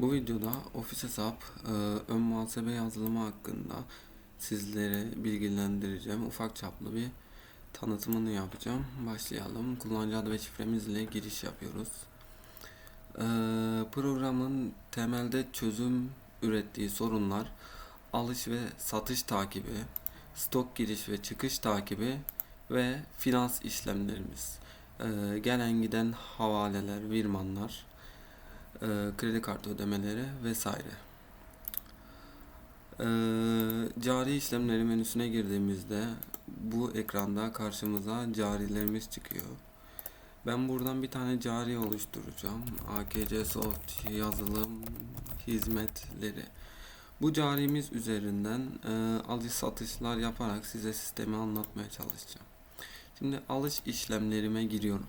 Bu videoda ofis hesap e, ön muhasebe yazılımı hakkında sizlere bilgilendireceğim. Ufak çaplı bir tanıtımını yapacağım. Başlayalım. Kullanıcı adı ve şifremizle giriş yapıyoruz. E, Programın temelde çözüm ürettiği sorunlar alış ve satış takibi, stok giriş ve çıkış takibi ve finans işlemlerimiz. E, Gelen giden havaleler, virmanlar, e, kredi kartı ödemeleri vesaire. E, cari işlemleri menüsüne girdiğimizde bu ekranda karşımıza carilerimiz çıkıyor. Ben buradan bir tane cari oluşturacağım. AKC Soft yazılım hizmetleri. Bu carimiz üzerinden e, alış satışlar yaparak size sistemi anlatmaya çalışacağım. Şimdi alış işlemlerime giriyorum.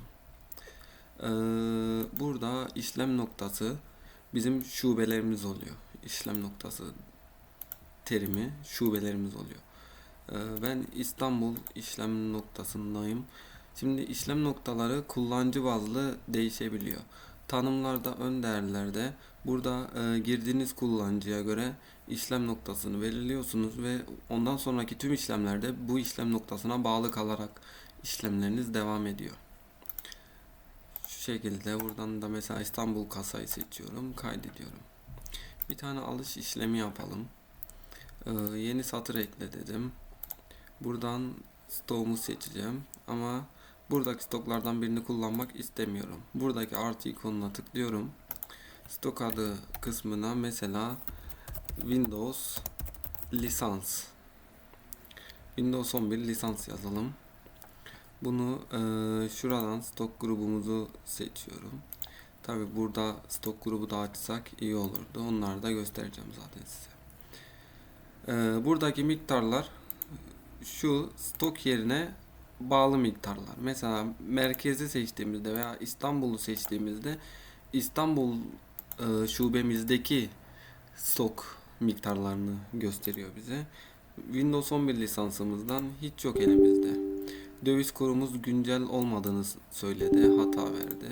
Ee, burada işlem noktası bizim şubelerimiz oluyor. İşlem noktası terimi şubelerimiz oluyor. Ee, ben İstanbul işlem noktasındayım. Şimdi işlem noktaları kullanıcı bazlı değişebiliyor. Tanımlarda ön değerlerde burada e, girdiğiniz kullanıcıya göre işlem noktasını belirliyorsunuz ve ondan sonraki tüm işlemlerde bu işlem noktasına bağlı kalarak işlemleriniz devam ediyor. Şekilde buradan da mesela İstanbul kasayı seçiyorum, kaydediyorum. Bir tane alış işlemi yapalım. Ee, yeni satır ekle dedim. Buradan stoğumu seçeceğim ama buradaki stoklardan birini kullanmak istemiyorum. Buradaki artı ikonuna tıklıyorum. Stok adı kısmına mesela Windows lisans Windows 11 lisans yazalım. Bunu e, şuradan stok grubumuzu seçiyorum. Tabi burada stok grubu da açsak iyi olurdu. Onları da göstereceğim zaten size. E, buradaki miktarlar şu stok yerine bağlı miktarlar. Mesela merkezi seçtiğimizde veya İstanbul'u seçtiğimizde İstanbul e, şubemizdeki stok miktarlarını gösteriyor bize. Windows 11 lisansımızdan hiç yok elimizde. Döviz kurumuz güncel olmadığını söyledi. Hata verdi.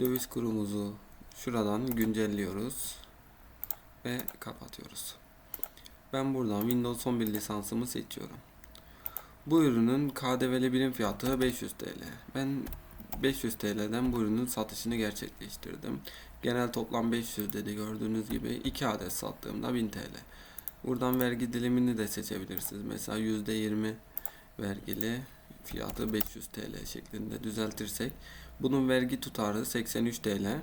Döviz kurumuzu şuradan güncelliyoruz. Ve kapatıyoruz. Ben buradan Windows 11 lisansımı seçiyorum. Bu ürünün KDV'li birim fiyatı 500 TL. Ben 500 TL'den bu ürünün satışını gerçekleştirdim. Genel toplam 500 dedi gördüğünüz gibi 2 adet sattığımda 1000 TL. Buradan vergi dilimini de seçebilirsiniz. Mesela %20 vergili fiyatı 500 TL şeklinde düzeltirsek bunun vergi tutarı 83 TL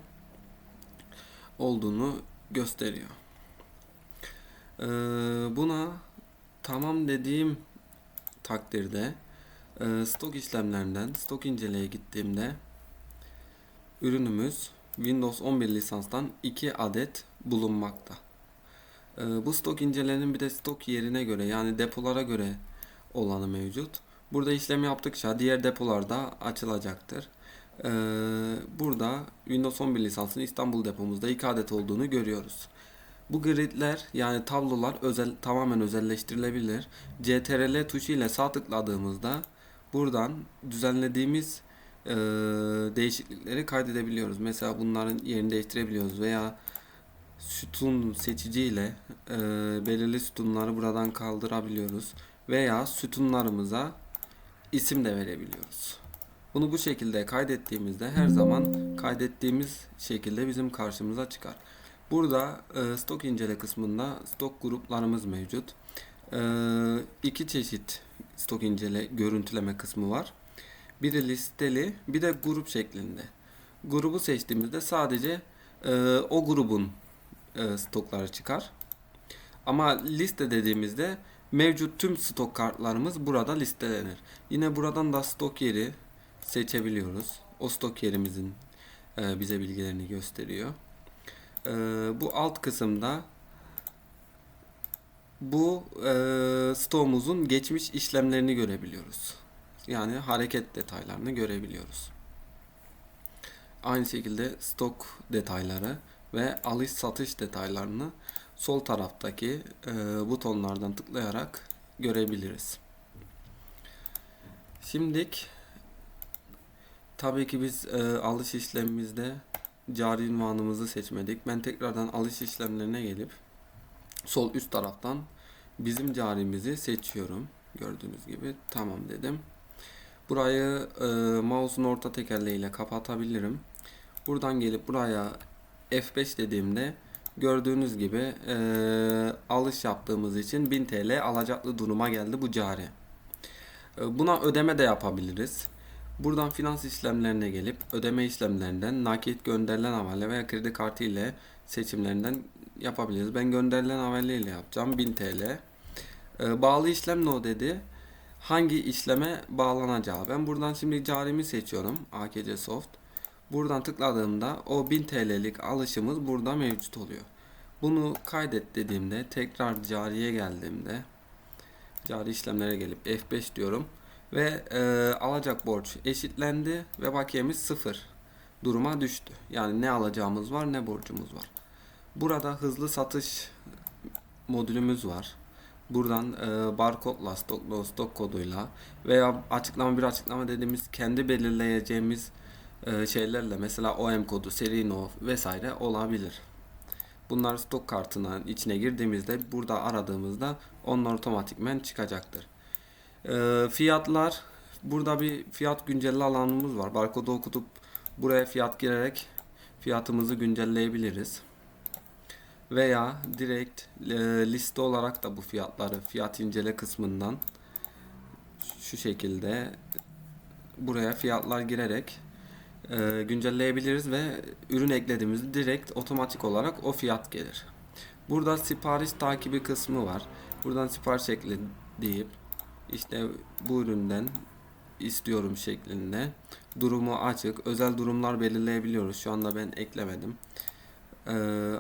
olduğunu gösteriyor. Ee, buna tamam dediğim takdirde e, stok işlemlerinden stok inceleye gittiğimde ürünümüz Windows 11 lisanstan 2 adet bulunmakta. Ee, bu stok incelenin bir de stok yerine göre yani depolara göre olanı mevcut. Burada işlem yaptıkça diğer depolarda açılacaktır. Ee, burada Windows 11 lisansının İstanbul depomuzda 2 adet olduğunu görüyoruz. Bu gridler yani tablolar özel tamamen özelleştirilebilir. CTRL tuşu ile sağ tıkladığımızda buradan düzenlediğimiz e, değişiklikleri kaydedebiliyoruz. Mesela bunların yerini değiştirebiliyoruz veya sütun seçici ile e, belirli sütunları buradan kaldırabiliyoruz veya sütunlarımıza isim de verebiliyoruz. Bunu bu şekilde kaydettiğimizde her zaman kaydettiğimiz şekilde bizim karşımıza çıkar. Burada e, stok incele kısmında stok gruplarımız mevcut. E, iki çeşit stok incele görüntüleme kısmı var. Biri listeli, bir de grup şeklinde. Grubu seçtiğimizde sadece e, o grubun e, stokları çıkar. Ama liste dediğimizde mevcut tüm stok kartlarımız burada listelenir. Yine buradan da stok yeri seçebiliyoruz. O stok yerimizin e, bize bilgilerini gösteriyor. E, bu alt kısımda bu e, stoğumuzun geçmiş işlemlerini görebiliyoruz. Yani hareket detaylarını görebiliyoruz. Aynı şekilde stok detayları ve alış satış detaylarını sol taraftaki e, butonlardan tıklayarak görebiliriz. Şimdilik tabii ki biz e, alış işlemimizde cari ünvanımızı seçmedik. Ben tekrardan alış işlemlerine gelip sol üst taraftan bizim carimizi seçiyorum. Gördüğünüz gibi tamam dedim. Burayı e, mouse'un orta tekerleğiyle kapatabilirim. Buradan gelip buraya F5 dediğimde gördüğünüz gibi e, alış yaptığımız için 1000 TL alacaklı duruma geldi bu cari. E, buna ödeme de yapabiliriz. Buradan finans işlemlerine gelip ödeme işlemlerinden nakit gönderilen havale veya kredi kartı ile seçimlerinden yapabiliriz. Ben gönderilen havale ile yapacağım 1000 TL. E, bağlı işlem ne o dedi? Hangi işleme bağlanacağı. Ben buradan şimdi carimi seçiyorum. AKC Soft. Buradan tıkladığımda o 1000 TL'lik alışımız burada mevcut oluyor. Bunu kaydet dediğimde tekrar cariye geldiğimde cari işlemlere gelip F5 diyorum ve e, alacak borç eşitlendi ve bakiyemiz sıfır duruma düştü. Yani ne alacağımız var ne borcumuz var. Burada hızlı satış modülümüz var. Buradan e, barkodla, stokla, stok koduyla veya açıklama bir açıklama dediğimiz kendi belirleyeceğimiz e, şeylerle mesela OM kodu, seri no vesaire olabilir. Bunlar stok kartının içine girdiğimizde burada aradığımızda onlar otomatikmen çıkacaktır. E, fiyatlar burada bir fiyat güncelle alanımız var. Barkodu okutup buraya fiyat girerek fiyatımızı güncelleyebiliriz. Veya direkt e, liste olarak da bu fiyatları fiyat incele kısmından şu şekilde buraya fiyatlar girerek e, güncelleyebiliriz ve ürün eklediğimizde direkt otomatik olarak o fiyat gelir. Burada sipariş takibi kısmı var. Buradan sipariş ekle deyip işte bu üründen istiyorum şeklinde durumu açık özel durumlar belirleyebiliyoruz. Şu anda ben eklemedim. E,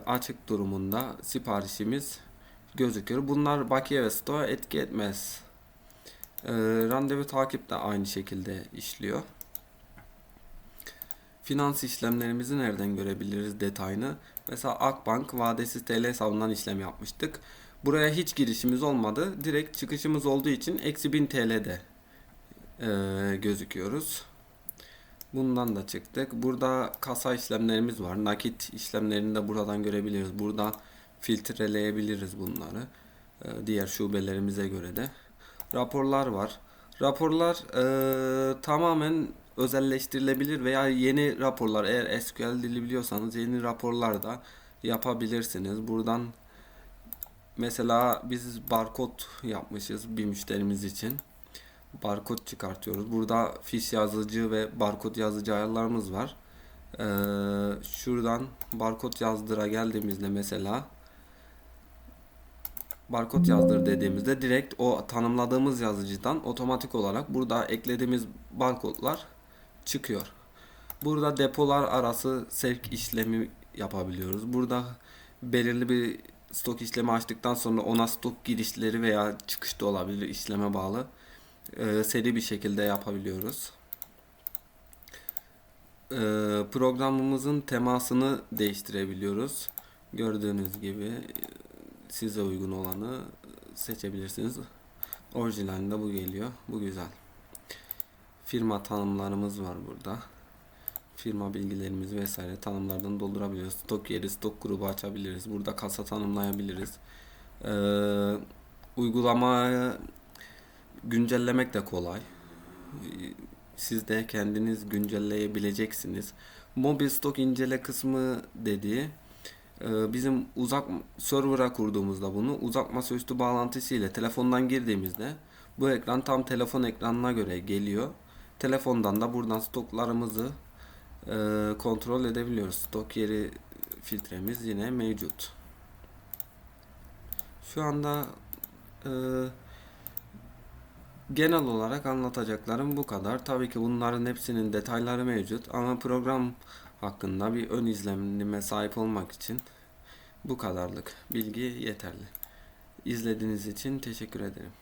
açık durumunda siparişimiz gözüküyor. Bunlar bakiye ve stoğa etki etmez. E, randevu takip de aynı şekilde işliyor. Finans işlemlerimizi nereden görebiliriz detayını? Mesela Akbank vadesiz TL hesabından işlem yapmıştık. Buraya hiç girişimiz olmadı. Direkt çıkışımız olduğu için eksi 1000 TL'de e, gözüküyoruz. Bundan da çıktık. Burada kasa işlemlerimiz var. Nakit işlemlerini de buradan görebiliriz. Burada filtreleyebiliriz bunları. E, diğer şubelerimize göre de. Raporlar var. Raporlar e, tamamen özelleştirilebilir veya yeni raporlar eğer SQL dili biliyorsanız yeni raporlar da yapabilirsiniz. Buradan mesela biz barkod yapmışız bir müşterimiz için. Barkod çıkartıyoruz. Burada fiş yazıcı ve barkod yazıcı ayarlarımız var. Ee, şuradan barkod yazdıra geldiğimizde mesela barkod yazdır dediğimizde direkt o tanımladığımız yazıcıdan otomatik olarak burada eklediğimiz barkodlar çıkıyor. Burada depolar arası sevk işlemi yapabiliyoruz. Burada belirli bir stok işlemi açtıktan sonra ona stok girişleri veya çıkış da olabilir işleme bağlı. Ee, seri bir şekilde yapabiliyoruz. Ee, programımızın temasını değiştirebiliyoruz. Gördüğünüz gibi size uygun olanı seçebilirsiniz. Orijinalinde bu geliyor. Bu güzel. Firma tanımlarımız var burada. Firma bilgilerimizi vesaire tanımlardan doldurabiliriz. Stok yeri, stok grubu açabiliriz. Burada kasa tanımlayabiliriz. Ee, uygulamayı güncellemek de kolay. Siz de kendiniz güncelleyebileceksiniz. Mobil stok incele kısmı dediği e, bizim uzak server'a kurduğumuzda bunu uzak masaüstü bağlantısı ile telefondan girdiğimizde bu ekran tam telefon ekranına göre geliyor. Telefondan da buradan stoklarımızı e, kontrol edebiliyoruz. Stok yeri filtremiz yine mevcut. Şu anda e, genel olarak anlatacaklarım bu kadar. Tabii ki bunların hepsinin detayları mevcut ama program hakkında bir ön izlenime sahip olmak için bu kadarlık bilgi yeterli. İzlediğiniz için teşekkür ederim.